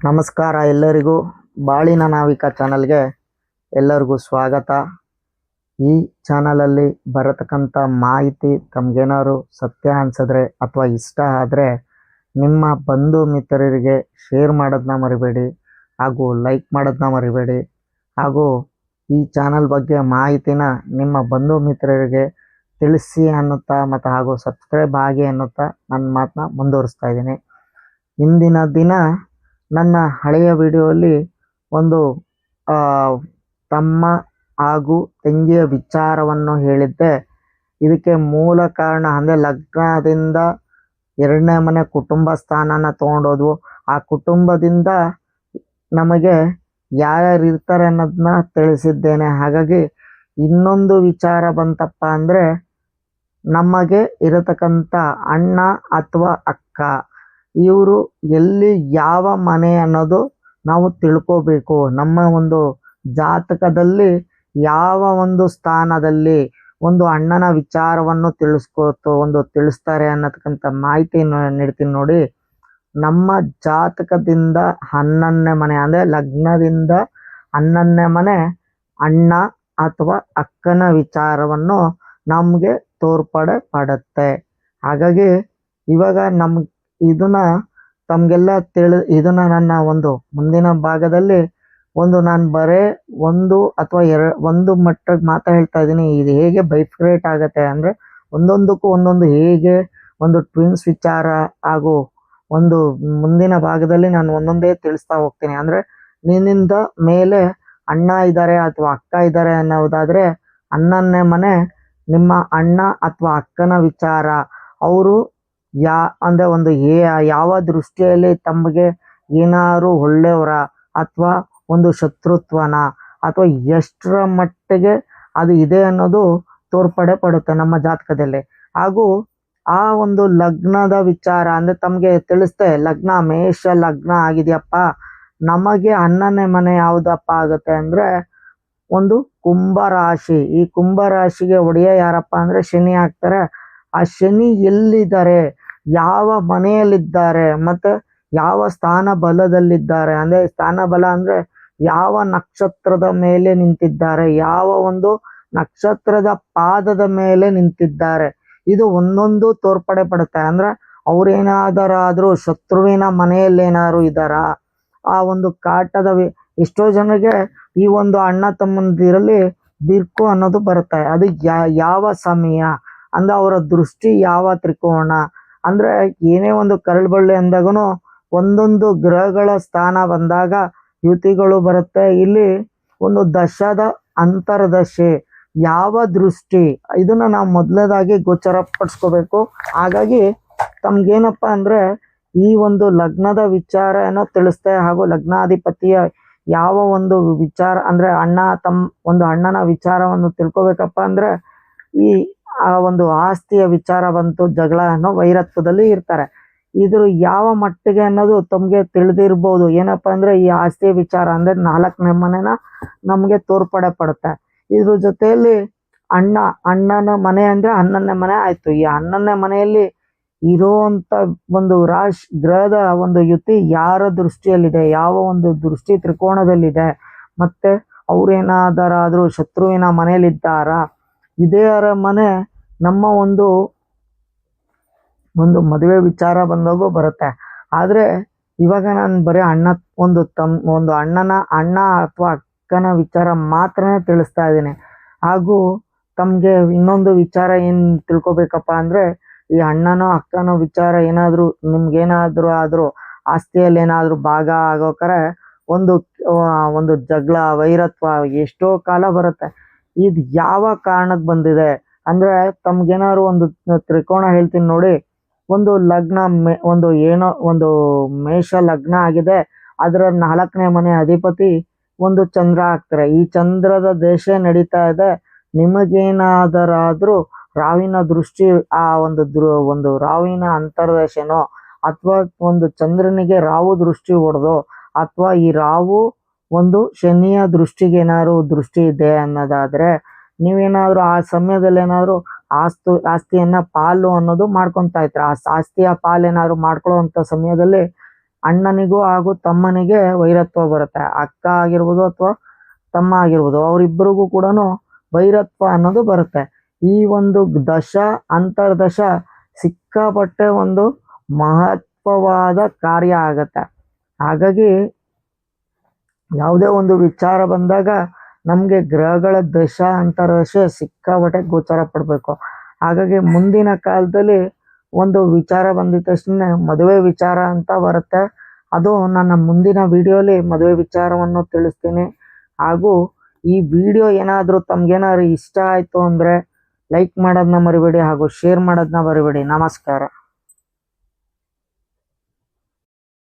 ನಮಸ್ಕಾರ ಎಲ್ಲರಿಗೂ. ಬಾಳಿನ ನಾವಿಕ ಚಾನಲ್ಗೆ ಎಲ್ಲರಿಗೂ ಸ್ವಾಗತ. ಈ ಚಾನಲಲ್ಲಿ ಬರತಕ್ಕಂಥ ಮಾಹಿತಿ ತಮಗೇನಾದ್ರು ಸತ್ಯ ಅನ್ಸಿದ್ರೆ ಅಥವಾ ಇಷ್ಟ ಆದರೆ ನಿಮ್ಮ ಬಂಧು ಮಿತ್ರರಿಗೆ ಶೇರ್ ಮಾಡೋದನ್ನ ಮರಿಬೇಡಿ ಹಾಗೂ ಲೈಕ್ ಮಾಡೋದನ್ನ ಮರಿಬೇಡಿ ಹಾಗೂ ಈ ಚಾನಲ್ ಬಗ್ಗೆ ಮಾಹಿತಿನ ನಿಮ್ಮ ಬಂಧು ಮಿತ್ರರಿಗೆ ತಿಳಿಸಿ ಅನ್ನುತ್ತಾ ಮತ್ತು ಹಾಗೂ ಸಬ್ಸ್ಕ್ರೈಬ್ ಆಗಿ ಅನ್ನುತ್ತಾ ನನ್ನ ಮಾತನ್ನ ಮುಂದುವರಿಸ್ತಾ ಇದ್ದೀನಿ. ಇಂದಿನ ದಿನ ನನ್ನ ಹಳೆಯ ವಿಡಿಯೋಲಿ ಒಂದು ತಮ್ಮ ಹಾಗೂ ತಂಗಿಯ ವಿಚಾರವನ್ನು ಹೇಳಿದ್ದೆ. ಇದಕ್ಕೆ ಮೂಲ ಕಾರಣ ಅಂದರೆ ಲಗ್ನದಿಂದ ಎರಡನೇ ಮನೆ ಕುಟುಂಬ ಸ್ಥಾನನ ತೊಗೊಂಡೋದ್ವು. ಆ ಕುಟುಂಬದಿಂದ ನಮಗೆ ಯಾರ್ಯಾರು ಇರ್ತಾರೆ ಅನ್ನೋದನ್ನ ತಿಳಿಸಿದ್ದೇನೆ. ಹಾಗಾಗಿ ಇನ್ನೊಂದು ವಿಚಾರ ಬಂತಪ್ಪ ಅಂದರೆ, ನಮಗೆ ಇರತಕ್ಕಂಥ ಅಣ್ಣ ಅಥವಾ ಅಕ್ಕ ಇವರು ಎಲ್ಲಿ ಯಾವ ಮನೆ ಅನ್ನೋದು ನಾವು ತಿಳ್ಕೋಬೇಕು. ನಮ್ಮ ಒಂದು ಜಾತಕದಲ್ಲಿ ಯಾವ ಒಂದು ಸ್ಥಾನದಲ್ಲಿ ಒಂದು ಅಣ್ಣನ ವಿಚಾರವನ್ನು ತಿಳಿಸ್ಕೊತು ಒಂದು ತಿಳಿಸ್ತಾರೆ ಅನ್ನತಕ್ಕಂಥ ಮಾಹಿತಿಯನ್ನು ನೀಡ್ತೀನಿ ನೋಡಿ. ನಮ್ಮ ಜಾತಕದಿಂದ ಹನ್ನೊಂದನೇ ಮನೆ, ಅಂದರೆ ಲಗ್ನದಿಂದ ಹನ್ನೊಂದನೇ ಮನೆ ಅಣ್ಣ ಅಥವಾ ಅಕ್ಕನ ವಿಚಾರವನ್ನು ನಮಗೆ ತೋರ್ಪಡೆ ಪಡುತ್ತೆ. ಹಾಗಾಗಿ ಇವಾಗ ನಮ್ ಇದನ್ನ ತಮಗೆಲ್ಲ ತಿಳಿ ಇದನ್ನ ನನ್ನ ಒಂದು ಮುಂದಿನ ಭಾಗದಲ್ಲಿ ಒಂದು ನಾನು ಬರೇ ಒಂದು ಅಥವಾ ಎರಡು ಒಂದು ಮಟ್ಟಕ್ಕೆ ಮಾತ್ರ ಹೇಳ್ತಾ ಇದ್ದೀನಿ. ಇದು ಹೇಗೆ ಬೈಫ್ರೇಟ್ ಆಗುತ್ತೆ ಅಂದರೆ ಒಂದೊಂದಕ್ಕೂ ಒಂದೊಂದು ಹೇಗೆ ಒಂದು ಟ್ವಿನ್ಸ್ ವಿಚಾರ ಹಾಗೂ ಒಂದು ಮುಂದಿನ ಭಾಗದಲ್ಲಿ ನಾನು ಒಂದೊಂದೇ ತಿಳಿಸ್ತಾ ಹೋಗ್ತೀನಿ. ಅಂದರೆ ನಿನ್ನಿಂದ ಮೇಲೆ ಅಣ್ಣ ಇದ್ದಾರೆ ಅಥವಾ ಅಕ್ಕ ಇದ್ದಾರೆ ಅನ್ನೋದಾದರೆ ಅಣ್ಣನೇ ಮನೆ ನಿಮ್ಮ ಅಣ್ಣ ಅಥವಾ ಅಕ್ಕನ ವಿಚಾರ. ಅವರು ಯಾ ಅಂದ್ರೆ ಒಂದು ಯಾವ ದೃಷ್ಟಿಯಲ್ಲಿ ತಮಗೆ ಏನಾದ್ರು ಒಳ್ಳೆಯವರ ಅಥವಾ ಒಂದು ಶತ್ರುತ್ವನ ಅಥವಾ ಎಷ್ಟರ ಮಟ್ಟಿಗೆ ಅದು ಇದೆ ಅನ್ನೋದು ತೋರ್ಪಡೆ ಪಡುತ್ತೆ ನಮ್ಮ ಜಾತಕದಲ್ಲಿ. ಹಾಗೂ ಆ ಒಂದು ಲಗ್ನದ ವಿಚಾರ ಅಂದ್ರೆ ತಮಗೆ ತಿಳಿಸ್ತೆ ಲಗ್ನ, ಮೇಷ ಲಗ್ನ ಆಗಿದೆಯಪ್ಪ, ನಮಗೆ ಅನ್ನನೇ ಮನೆ ಯಾವುದಪ್ಪ ಆಗುತ್ತೆ ಅಂದ್ರೆ ಒಂದು ಕುಂಭ ರಾಶಿ. ಈ ಕುಂಭ ರಾಶಿಗೆ ಒಡೆಯ ಯಾರಪ್ಪ ಅಂದ್ರೆ ಶನಿ ಆಗ್ತಾರೆ ಆ ಶನಿ ಎಲ್ಲಿದ್ದಾರೆ? ಯಾವ ಮನೆಯಲ್ಲಿದ್ದಾರೆ? ಮತ್ತೆ ಯಾವ ಸ್ಥಾನ ಬಲದಲ್ಲಿದ್ದಾರೆ ಅಂದ್ರೆ ಸ್ಥಾನ ಬಲ ಅಂದ್ರೆ ಯಾವ ನಕ್ಷತ್ರದ ಮೇಲೆ ನಿಂತಿದ್ದಾರೆ? ಯಾವ ಒಂದು ನಕ್ಷತ್ರದ ಪಾದದ ಮೇಲೆ ನಿಂತಿದ್ದಾರೆ? ಇದು ಒಂದೊಂದು ತೋರ್ಪಡೆ ಪಡುತ್ತೆ. ಅಂದರೆ ಅವ್ರೇನಾದರಾದ್ರೂ ಶತ್ರುವಿನ ಮನೆಯಲ್ಲಿ ಏನಾದ್ರು ಇದ್ದಾರಾ? ಆ ಒಂದು ಕಾಟದ ಎಷ್ಟೋ ಜನರಿಗೆ ಈ ಒಂದು ಅಣ್ಣ ತಮ್ಮಂದಿರಲ್ಲಿ ಬಿರ್ಕು ಅನ್ನೋದು ಬರುತ್ತೆ. ಅದು ಯಾವ ಸಮಯ? ಅಂದ್ರೆ ಅವರ ದೃಷ್ಟಿ ಯಾವ ತ್ರಿಕೋಣ ಅಂದ್ರೆ ಏನೇ ಒಂದು ಕರಳುಬಳ್ಳಿ ಅಂದಾಗೂ ಒಂದೊಂದು ಗ್ರಹಗಳ ಸ್ಥಾನ ಬಂದಾಗ ಯುತಿಗಳು ಬರುತ್ತೆ. ಇಲ್ಲಿ ಒಂದು ದಶದ ಅಂತರ್ದಶೆ ಯಾವ ದೃಷ್ಟಿ? ಇದನ್ನ ನಾವು ಮೊದಲನೇದಾಗಿ ಗೋಚರಪಡಿಸ್ಕೋಬೇಕು ಹಾಗಾಗಿ ತಮ್ಗೇನಪ್ಪ ಅಂದ್ರೆ ಈ ಒಂದು ಲಗ್ನದ ವಿಚಾರ ಏನೋ ತಿಳಿಸ್ತೆ ಹಾಗೂ ಲಗ್ನಾಧಿಪತಿಯ ಯಾವ ಒಂದು ವಿಚಾರ ಅಂದ್ರೆ ಅಣ್ಣ ತಮ್ಮ ಒಂದು ಅಣ್ಣನ ವಿಚಾರವನ್ನು ತಿಳ್ಕೊಬೇಕಪ್ಪ ಅಂದ್ರೆ ಈ ಆ ಒಂದು ಆಸ್ತಿಯ ವಿಚಾರ ಬಂತು, ಜಗಳ ಅನ್ನೋ ವೈರತ್ವದಲ್ಲಿ ಇರ್ತಾರೆ. ಇದ್ರ ಯಾವ ಮಟ್ಟಿಗೆ ಅನ್ನೋದು ತಮಗೆ ತಿಳಿದಿರ್ಬೋದು. ಏನಪ್ಪ ಅಂದರೆ ಈ ಆಸ್ತಿಯ ವಿಚಾರ ಅಂದ್ರೆ ನಾಲ್ಕನೇ ಮನೆನ ನಮಗೆ ತೋರ್ಪಡೆ ಪಡುತ್ತೆ. ಇದ್ರ ಜೊತೆಯಲ್ಲಿ ಅಣ್ಣ, ಅಣ್ಣನ ಮನೆ ಅಂದ್ರೆ ಹನ್ನೊಂದನೇ ಮನೆ ಆಯ್ತು. ಈ ಹನ್ನೊಂದನೇ ಮನೆಯಲ್ಲಿ ಇರುವಂತ ಒಂದು ರಾಶ್, ಗ್ರಹದ ಒಂದು ಯುತಿ ಯಾರ ದೃಷ್ಟಿಯಲ್ಲಿದೆ? ಯಾವ ಒಂದು ದೃಷ್ಟಿ ತ್ರಿಕೋಣದಲ್ಲಿದೆ ಮತ್ತೆ ಅವ್ರೇನಾದರಾದ್ರೂ ಶತ್ರುವಿನ ಮನೆಯಲ್ಲಿದ್ದಾರಾ? ಇದರ ಮನೆ ನಮ್ಮ ಒಂದು ಒಂದು ಮದುವೆ ವಿಚಾರ ಬಂದಾಗೂ ಬರುತ್ತೆ. ಆದರೆ ಇವಾಗ ನಾನು ಬರೀ ಅಣ್ಣ, ಒಂದು ತಮ್, ಒಂದು ಅಣ್ಣನ, ಅಣ್ಣ ಅಥವಾ ಅಕ್ಕನ ವಿಚಾರ ಮಾತ್ರನೇ ತಿಳಿಸ್ತಾ ಇದ್ದೀನಿ. ಹಾಗೂ ತಮಗೆ ಇನ್ನೊಂದು ವಿಚಾರ ಏನು ತಿಳ್ಕೊಬೇಕಪ್ಪ ಅಂದ್ರೆ, ಈ ಅಣ್ಣನೋ, ಅಕ್ಕನೋ ವಿಚಾರ ಏನಾದರೂ, ನಿಮ್ಗೇನಾದ್ರು ಏನಾದರೂ ಆಸ್ತಿಯಲ್ಲಿ ಏನಾದ್ರು ಭಾಗ ಆಗೋಕರೆ ಒಂದು ಒಂದು ಜಗಳ, ವೈರತ್ವ ಎಷ್ಟೋ ಕಾಲ ಬರುತ್ತೆ. ಇದು ಯಾವ ಕಾರಣಕ್ಕೆ ಬಂದಿದೆ? ಅಂದ್ರೆ ತಮ್ಗೇನಾದ್ರು ಒಂದು ತ್ರಿಕೋಣ ಹೇಳ್ತೀನಿ ನೋಡಿ. ಒಂದು ಲಗ್ನ ಮೇ, ಒಂದು ಏನೋ, ಒಂದು ಮೇಷ ಲಗ್ನ ಆಗಿದೆ. ಅದರ ನಾಲ್ಕನೇ ಮನೆ ಅಧಿಪತಿ ಒಂದು ಚಂದ್ರ ಆಗ್ತಾರೆ. ಈ ಚಂದ್ರದ ದೇಶ ನಡೀತಾ ಇದೆ. ನಿಮಗೇನಾದರಾದ್ರೂ ರಾವಿನ ದೃಷ್ಟಿ, ಆ ಒಂದು ದೃ ಒಂದು ರಾವಿನ ಅಂತರ್ದೇಶನೋ, ಅಥವಾ ಒಂದು ಚಂದ್ರನಿಗೆ ರಾವು ದೃಷ್ಟಿ ಹೊಡೆದು, ಅಥವಾ ಈ ರಾವು ಒಂದು ಶನಿಯ ದೃಷ್ಟಿಗೆ ಏನಾದ್ರು ದೃಷ್ಟಿ ಇದೆ ಅನ್ನೋದಾದ್ರೆ ನೀವೇನಾದ್ರು ಆ ಸಮಯದಲ್ಲಿ ಏನಾದ್ರು ಆಸ್ತು, ಆಸ್ತಿಯನ್ನ ಪಾಲು ಅನ್ನೋದು ಮಾಡ್ಕೊಂತಾ ಇದ್ರೆ. ಆ ಆಸ್ತಿಯ ಪಾಲು ಏನಾದ್ರು ಮಾಡ್ಕೊಳ್ಳುವಂತ ಸಮಯದಲ್ಲಿ ಅಣ್ಣನಿಗೂ ಹಾಗೂ ತಮ್ಮನಿಗೆ ವೈರತ್ವ ಬರುತ್ತೆ. ಅಕ್ಕ ಆಗಿರ್ಬೋದು ಅಥವಾ ತಮ್ಮ ಆಗಿರ್ಬೋದು, ಅವರಿಬ್ಬರಿಗೂ ಕೂಡ ವೈರತ್ವ ಅನ್ನೋದು ಬರುತ್ತೆ. ಈ ಒಂದು ದಶ, ಅಂತರ್ದಶ ಸಿಕ್ಕಾಪಟ್ಟೆ ಒಂದು ಮಹತ್ವವಾದ ಕಾರ್ಯ ಆಗತ್ತೆ. ಹಾಗಾಗಿ ಯಾವುದೇ ಒಂದು ವಿಚಾರ ಬಂದಾಗ ನಮಗೆ ಗ್ರಹಗಳ ದಶ ಅಂತರದಶ ಸಿಕ್ಕಾಪಟ್ಟೆ ಗೋಚರ ಪಡಬೇಕು. ಹಾಗಾಗಿ ಮುಂದಿನ ಕಾಲದಲ್ಲಿ ಒಂದು ವಿಚಾರ ಬಂದಿದ್ದ ತಕ್ಷಣ ಮದುವೆ ವಿಚಾರ ಅಂತ ಬರುತ್ತೆ. ಅದು ನನ್ನ ಮುಂದಿನ ವಿಡಿಯೋಲಿ ಮದುವೆ ವಿಚಾರವನ್ನು ತಿಳಿಸ್ತೀನಿ. ಹಾಗೂ ಈ ವಿಡಿಯೋ ಏನಾದರೂ ತಮ್ಗೇನಾದ್ರು ಇಷ್ಟ ಆಯಿತು ಅಂದರೆ ಲೈಕ್ ಮಾಡೋದನ್ನ ಮರಿಬೇಡಿ ಹಾಗೂ ಶೇರ್ ಮಾಡೋದನ್ನ ಮರಿಬೇಡಿ. ನಮಸ್ಕಾರ.